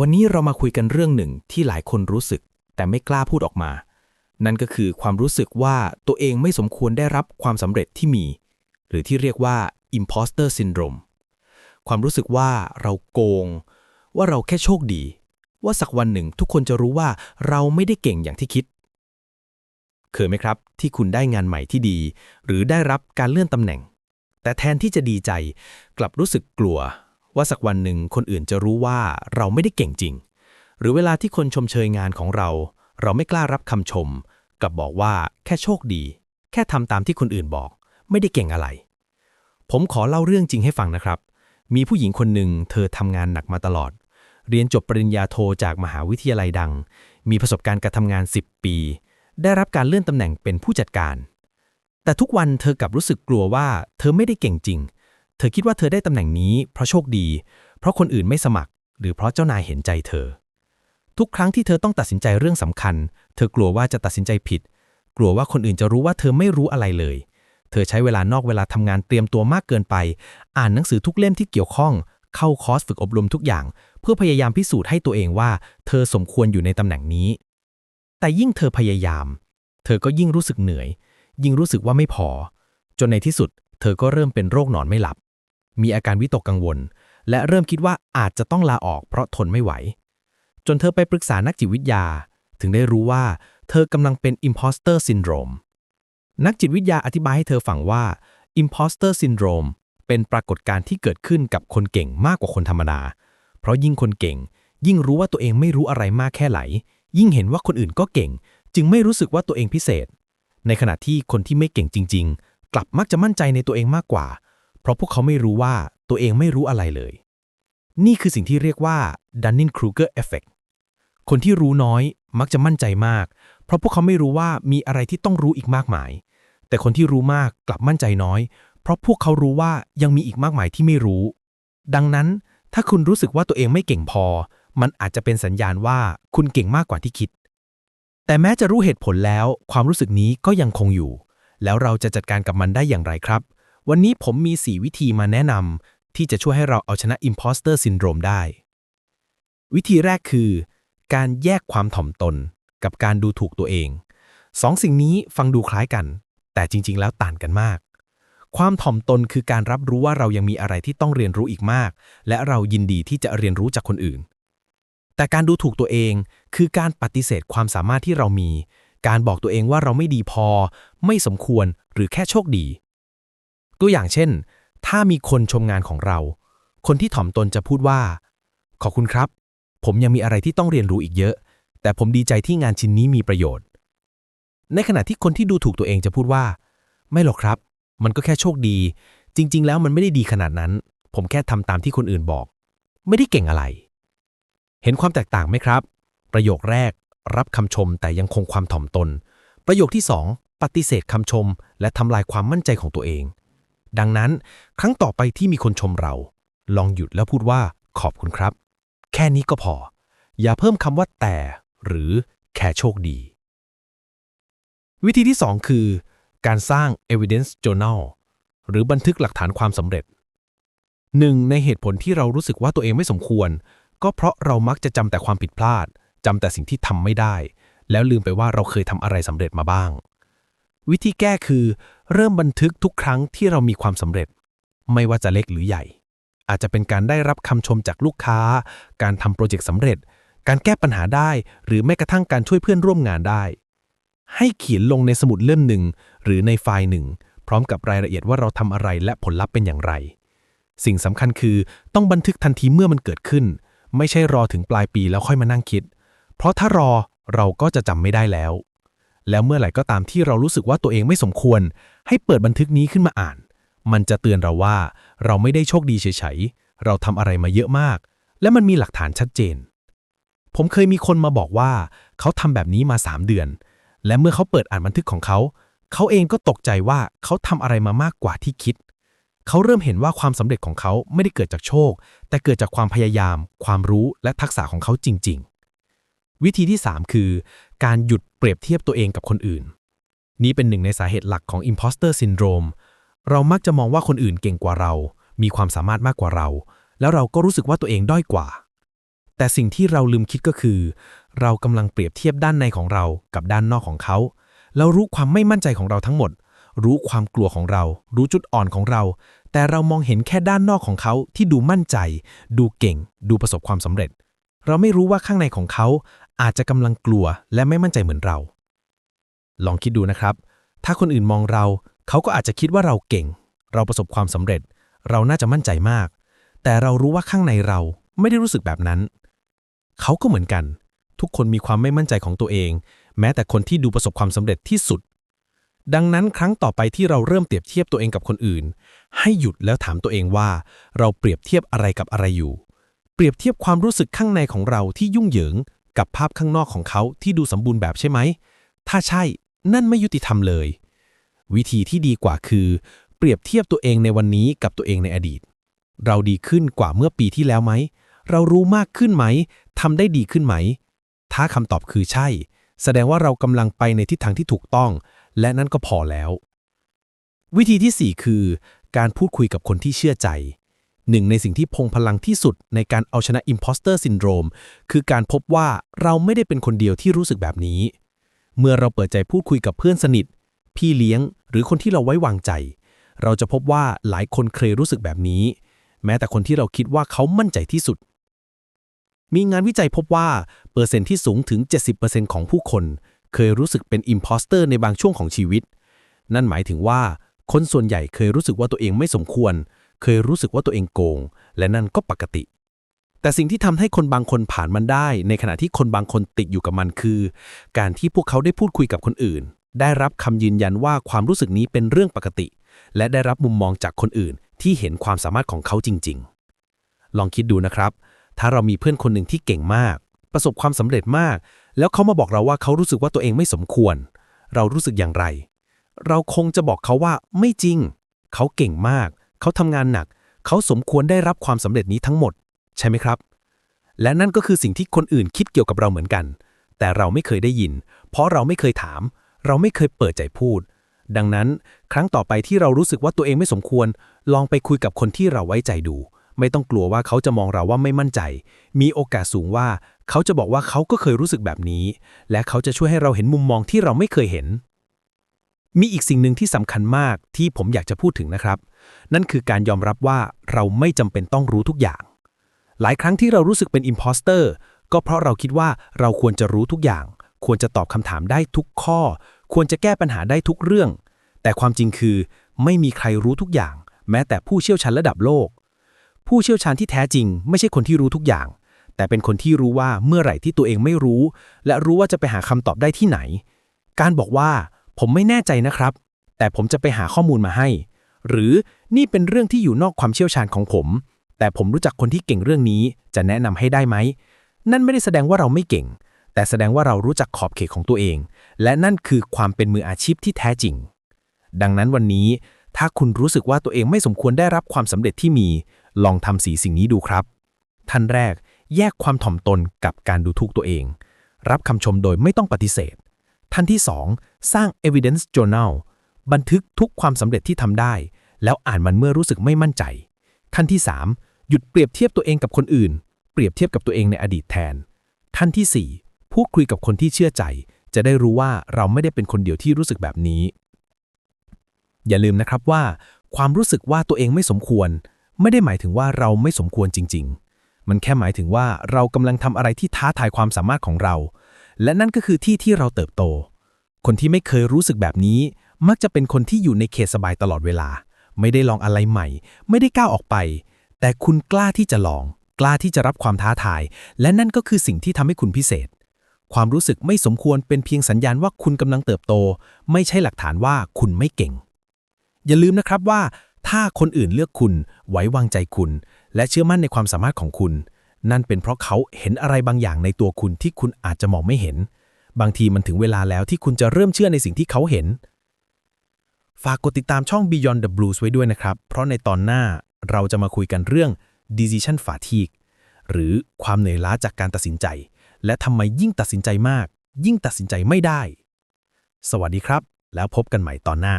วันนี้เรามาคุยกันเรื่องหนึ่งที่หลายคนรู้สึก แต่ไม่กล้าพูดออกมา นั่นก็คือความรู้สึกว่าตัวเองไม่สมควรได้รับความสำเร็จที่มี หรือที่เรียกว่า imposter syndrome ความรู้สึกว่าเราโกง ว่าเราแค่โชคดี ว่าสักวันหนึ่งทุกคนจะรู้ว่าเราไม่ได้เก่งอย่างที่คิด เคยไหมครับ ที่คุณได้งานใหม่ที่ดี หรือได้รับการเลื่อนตำแหน่ง แต่แทนที่จะดีใจ กลับรู้สึกกลัว ว่าสักวันหนึ่งคนอื่นจะรู้ว่าเราไม่ได้เก่งจริง หรือเวลาที่คนชมเชยงานของเรา เราไม่กล้ารับคำชม กับบอกว่าแค่โชคดี แค่ทำตามที่คนอื่นบอก ไม่ได้เก่งอะไร ผมขอเล่าเรื่องจริงให้ฟังนะครับ มีผู้หญิงคนหนึ่งเธอทำงานหนักมาตลอด เรียนจบปริญญาโทจากมหาวิทยาลัยดัง มีประสบการณ์การทำงาน 10 ปี ได้รับการเลื่อนตำแหน่งเป็นผู้จัดการ แต่ทุกวันเธอกลับรู้สึกกลัวว่า เธอไม่ได้เก่งจริง เธอคิดว่าเธอได้ตำแหน่งนี้เพราะโชคดี เพราะคนอื่นไม่สมัคร หรือเพราะเจ้านายเห็นใจเธอ ทุกครั้งที่เธอต้องตัดสินใจเรื่องสำคัญ เธอกลัวว่าจะตัดสินใจผิด กลัวว่าคนอื่นจะรู้ว่าเธอไม่รู้อะไรเลย เธอใช้เวลานอกเวลาทำงานเตรียมตัวมากเกินไป อ่านหนังสือทุกเล่มที่เกี่ยวข้อง เข้าคอร์สฝึกอบรมทุกอย่าง เพื่อพยายามพิสูจน์ให้ตัวเองว่า เธอสมควรอยู่ในตำแหน่งนี้ แต่ยิ่งเธอพยายาม เธอก็ยิ่งรู้สึกเหนื่อย ยิ่งรู้สึกว่าไม่พอ จนในที่สุด เธอก็เริ่มเป็นโรคนอนไม่หลับ มีอาการวิตกกังวล และเริ่มคิดว่าอาจจะต้องลาออกเพราะทนไม่ไหว จนเธอไปปรึกษานักจิตวิทยา ถึงได้รู้ว่าเธอกำลังเป็น imposter syndrome นักจิตวิทยาอธิบายให้เธอฟังว่า imposter syndrome เป็นปรากฏการณ์ที่เกิดขึ้นกับคนเก่งมากกว่าคนธรรมดา เพราะยิ่งคนเก่ง ยิ่งรู้ว่าตัวเองไม่รู้อะไรมากแค่ไหนยิ่งเห็นว่าคนอื่นก็เก่ง จึงไม่รู้สึกว่าตัวเองพิเศษ ในขณะที่คนที่ไม่เก่งจริง ๆ กลับมักจะมั่นใจในตัวเองมากกว่า เพราะพวกเขาไม่รู้ว่าตัวเองไม่รู้อะไรเลย นี่คือสิ่งที่เรียกว่า Dunning-Kruger effect คนที่รู้น้อยมักจะมั่นใจมาก เพราะพวกเขาไม่รู้ว่ามีอะไรที่ต้องรู้อีกมากมาย แต่คนที่รู้มากกลับมั่นใจน้อย เพราะพวกเขารู้ว่ายังมีอีกมากมายที่ไม่รู้ ดังนั้นถ้าคุณรู้สึกว่าตัวเองไม่เก่งพอ มันอาจจะเป็นสัญญาณว่าคุณเก่งมากกว่าที่คิด แต่แม้จะรู้เหตุผลแล้ว ความรู้สึกนี้ก็ยังคงอยู่ แล้วเราจะจัดการกับมันได้อย่างไรครับ วันนี้ผมมี 4 วิธีมาแนะนำที่จะช่วยให้เราเอาชนะ imposter syndrome ได้ วิธีแรกคือ การแยกความถ่อมตนกับการดูถูกตัวเอง สองสิ่งนี้ฟังดูคล้ายกัน แต่จริง ๆ แล้วต่างกันมาก ความถ่อมตนคือการรับรู้ว่าเรายังมีอะไรที่ต้องเรียนรู้อีกมาก และเรายินดีที่จะเรียนรู้จากคนอื่น แต่การดูถูกตัวเองคือการปฏิเสธความสามารถที่เรามี การบอกตัวเองว่าเราไม่ดีพอ ไม่สมควร หรือแค่โชคดี ตัวอย่างเช่น ถ้ามีคนชมงานของเรา คนที่ถ่อมตนจะพูดว่า ขอบคุณครับ ผมยังมีอะไรที่ต้องเรียนรู้อีกเยอะ แต่ผมดีใจที่งานชิ้นนี้มีประโยชน์ ในขณะที่คนที่ดูถูกตัวเองจะพูดว่า ไม่หรอกครับ มันก็แค่โชคดี จริง ๆ แล้วมันไม่ได้ดีขนาดนั้น ผมแค่ทำตามที่คนอื่นบอก ไม่ได้เก่งอะไร เห็นความแตกต่างไหมครับ ประโยคแรก รับคำชมแต่ยังคงความถ่อมตน ประโยคที่สองปฏิเสธคำชม และทำลายความมั่นใจของตัวเอง ดังนั้น ครั้งต่อไปที่มีคนชมเรา ลองหยุดแล้วพูดว่าขอบคุณครับ แค่นี้ก็พอ อย่าเพิ่มคำว่าแต่ หรือแค่โชคดี วิธีที่ 2 คือ การสร้าง evidence journal หรือบันทึกหลักฐานความสำเร็จหนึ่งในเหตุผลที่เรารู้สึกว่าตัวเองไม่สมควร ก็เพราะเรามักจะจำแต่ความผิดพลาดจำแต่สิ่งที่ทำไม่ได้ แล้วลืมไปว่าเราเคยทำอะไรสำเร็จมาบ้าง วิธีแก้คือเริ่มบันทึกทุกครั้งที่เรามีความสำเร็จ ไม่ว่าจะเล็กหรือใหญ่ อาจจะเป็นการได้รับคำชมจากลูกค้า การทำโปรเจกต์สำเร็จ การแก้ปัญหาได้ หรือแม้กระทั่งการช่วยเพื่อนร่วมงานได้ ให้เขียนลงในสมุดเล่มหนึ่ง หรือในไฟล์หนึ่ง พร้อมกับรายละเอียดว่าเราทำอะไรและผลลัพธ์เป็นอย่างไร สิ่งสำคัญคือต้องบันทึกทันทีเมื่อมันเกิดขึ้น ไม่ใช่รอถึงปลายปีแล้วค่อยมานั่งคิด เพราะถ้ารอเราก็จะจำไม่ได้แล้ว แล้วเมื่อไหร่ก็ตามที่เรารู้สึกว่าตัวเองไม่สมควร ให้เปิดบันทึกนี้ขึ้นมาอ่าน มันจะเตือนเราว่า เราไม่ได้โชคดีเฉยๆ เราทำอะไรมาเยอะมาก และมันมีหลักฐานชัดเจน ผมเคยมีคนมาบอกว่า เขาทำแบบนี้มา 3 เดือน และเมื่อเขาเปิดอ่านบันทึกของเขา เขาเองก็ตกใจว่าเขาทำอะไรมามากกว่าที่คิด เขาเริ่มเห็นว่าความสำเร็จของเขาไม่ได้เกิดจากโชค แต่เกิดจากความพยายาม ความรู้และทักษะของเขาจริง ๆ วิธีที่ 3 คือ การหยุด รียบเทียบตัวเองกับคนอื่น นี่เป็นหนึ่งในสาเหตุหลักของ imposter syndrome เรามักจะมองว่าคนอื่นเก่งกว่าเรา มีความสามารถมากกว่าเรา แล้วเราก็รู้สึกว่าตัวเองด้อยกว่า แต่สิ่งที่เราลืมคิดก็คือ เรากำลังเปรียบเทียบด้านในของเรากับด้านนอกของเขาเรารู้ความไม่มั่นใจของเราทั้งหมด รู้ความกลัวของเรา รู้จุดอ่อนของเรา แต่เรามองเห็นแค่ด้านนอกของเขาที่ดูมั่นใจ ดูเก่ง ดูประสบความสำเร็จ เราไม่รู้ว่าข้างในของเขา อาจจะกำลังกลัวและไม่มั่นใจเหมือนเรา ลองคิดดูนะครับ ถ้าคนอื่นมองเรา เขาก็อาจจะคิดว่าเราเก่ง เราประสบความสำเร็จ เราน่าจะมั่นใจมาก แต่เรารู้ว่าข้างในเราไม่ได้รู้สึกแบบนั้น เขาก็เหมือนกัน ทุกคนมีความไม่มั่นใจของตัวเอง แม้แต่คนที่ดูประสบความสำเร็จที่สุด ดังนั้นครั้งต่อไปที่เราเริ่มเปรียบเทียบตัวเองกับคนอื่น ให้หยุดแล้วถามตัวเองว่า เราเปรียบเทียบอะไรกับอะไรอยู่ เปรียบเทียบความรู้สึกข้างในของเราที่ยุ่งเหยิง กับภาพข้างนอกของเขาที่ดูสมบูรณ์แบบใช่ไหม ถ้าใช่ นั่นไม่ยุติธรรมเลย วิธีที่ดีกว่าคือ เปรียบเทียบตัวเองในวันนี้กับตัวเองในอดีต เราดีขึ้นกว่าเมื่อปีที่แล้วไหม เรารู้มากขึ้นไหม ทำได้ดีขึ้นไหม ถ้าคำตอบคือใช่ แสดงว่าเรากำลังไปในทิศทางที่ถูกต้อง และนั่นก็พอแล้ว วิธีที่ 4 คือ การพูดคุยกับคนที่เชื่อใจ หนึ่งในสิ่งที่พงพลังที่สุดในการเอาชนะ Imposter Syndrome คือการพบว่าเราไม่ได้เป็นคนเดียวที่รู้สึกแบบนี้ เมื่อเราเปิดใจพูดคุยกับเพื่อนสนิท พี่เลี้ยง หรือคนที่เราไว้วางใจ เราจะพบว่าหลายคนเคยรู้สึกแบบนี้ แม้แต่คนที่เราคิดว่าเขามั่นใจที่สุด มีงานวิจัยพบว่าเปอร์เซ็นต์ที่สูงถึง 70%ของผู้คน เคยรู้สึกเป็น imposter ในบางช่วงของชีวิต นั่นหมายถึงว่าคนส่วนใหญ่เคยรู้สึกว่าตัวเองไม่สมควร เคยรู้สึกว่าตัวเองโกง และนั่นก็ปกติ แต่สิ่งที่ทำให้คนบางคนผ่านมันได้ ในขณะที่คนบางคนติดอยู่กับมันคือ การที่พวกเขาได้พูดคุยกับคนอื่น ได้รับคำยืนยันว่าความรู้สึกนี้เป็นเรื่องปกติ และได้รับมุมมองจากคนอื่น ที่เห็นความสามารถของเขาจริง ๆ ลองคิดดูนะครับ ถ้าเรามีเพื่อนคนหนึ่งที่เก่งมาก ประสบความสำเร็จมาก แล้วเขามาบอกเราว่าเขารู้สึกว่าตัวเองไม่สมควร เรารู้สึกอย่างไร เราคงจะบอกเขาว่าไม่จริง เขาเก่งมาก เขาทำงานหนัก เขาสมควรได้รับความสำเร็จนี้ทั้งหมด ใช่ไหมครับ และนั่นก็คือสิ่งที่คนอื่นคิดเกี่ยวกับเราเหมือนกัน แต่เราไม่เคยได้ยิน เพราะเราไม่เคยถาม เราไม่เคยเปิดใจพูด ดังนั้น ครั้งต่อไปที่เรารู้สึกว่าตัวเองไม่สมควร ลองไปคุยกับคนที่เราไว้ใจดู ไม่ต้องกลัวว่าเขาจะมองเราว่าไม่มั่นใจ มีโอกาสสูงว่า เขาจะบอกว่าเขาก็เคยรู้สึกแบบนี้ และเขาจะช่วยให้เราเห็นมุมมองที่เราไม่เคยเห็นมีอีกสิ่งหนึ่งที่สำคัญมากที่ผมอยากจะพูดถึงนะครับ นั่นคือการยอมรับว่าเราไม่จำเป็นต้องรู้ทุกอย่าง หลายครั้งที่เรารู้สึกเป็น imposter ก็เพราะเราคิดว่าเราควรจะรู้ทุกอย่าง ควรจะตอบคำถามได้ทุกข้อ ควรจะแก้ปัญหาได้ทุกเรื่อง แต่ความจริงคือ ไม่มีใครรู้ทุกอย่าง แม้แต่ผู้เชี่ยวชาญระดับโลก ผู้เชี่ยวชาญที่แท้จริง ไม่ใช่คนที่รู้ทุกอย่าง แต่เป็นคนที่รู้ว่าเมื่อไหร่ที่ตัวเองไม่รู้ และรู้ว่าจะไปหาคำตอบได้ที่ไหน การบอกว่า ผมไม่แน่ใจนะครับ แต่ผมจะไปหาข้อมูลมาให้ หรือนี่เป็นเรื่องที่อยู่นอกความเชี่ยวชาญของผม แต่ผมรู้จักคนที่เก่งเรื่องนี้ จะแนะนำให้ได้ไหม นั่นไม่ได้แสดงว่าเราไม่เก่ง แต่แสดงว่าเรารู้จักขอบเขตของตัวเอง และนั่นคือความเป็นมืออาชีพที่แท้จริง ดังนั้นวันนี้ ถ้าคุณรู้สึกว่าตัวเองไม่สมควรได้รับความสำเร็จที่มี ลองทำสีสิ่งนี้ดูครับ ท่านแรก แยกความถ่อมตนกับการดูถูกตัวเอง รับคำชมโดยไม่ต้องปฏิเสธท่านที่ 2 สร้าง evidence journal บันทึกทุกความสำเร็จที่ทำได้ แล้วอ่านมันเมื่อรู้สึกไม่มั่นใจท่านที่ 3 หยุดเปรียบเทียบตัวเองกับคนอื่น เปรียบเทียบกับตัวเองในอดีตแทนท่านที่ 4 พูดคุยกับคนที่เชื่อใจ จะได้รู้ว่าเราไม่ได้เป็นคนเดียวที่รู้สึกแบบนี้ อย่าลืมนะครับว่า ความรู้สึกว่าตัวเองไม่สมควร ไม่ได้หมายถึงว่าเราไม่สมควรจริง ๆ มันแค่หมายถึงว่าเรากำลังทำอะไรที่ท้าทายความสามารถของเรา และนั่นก็คือที่ที่เราเติบโต คนที่ไม่เคยรู้สึกแบบนี้ มักจะเป็นคนที่อยู่ในเขตสบายตลอดเวลา ไม่ได้ลองอะไรใหม่ ไม่ได้ก้าวออกไป แต่คุณกล้าที่จะลอง กล้าที่จะรับความท้าทาย และนั่นก็คือสิ่งที่ทำให้คุณพิเศษ ความรู้สึกไม่สมควรเป็นเพียงสัญญาณว่าคุณกำลังเติบโต ไม่ใช่หลักฐานว่าคุณไม่เก่ง อย่าลืมนะครับว่า ถ้าคนอื่นเลือกคุณ ไว้วางใจคุณ และเชื่อมั่นในความสามารถของคุณ นั่นเป็นเพราะเขาเห็นอะไรบางอย่างในตัวคุณที่คุณอาจจะมองไม่เห็น บางทีมันถึงเวลาแล้วที่คุณจะเริ่มเชื่อในสิ่งที่เขาเห็น ฝากกดติดตามช่อง Beyond the Blues ไว้ด้วยนะครับ เพราะในตอนหน้าเราจะมาคุยกันเรื่อง decision fatigue หรือความเหนื่อยล้าจากการตัดสินใจ และทำไมยิ่งตัดสินใจมาก ยิ่งตัดสินใจไม่ได้ สวัสดีครับ แล้วพบกันใหม่ตอนหน้า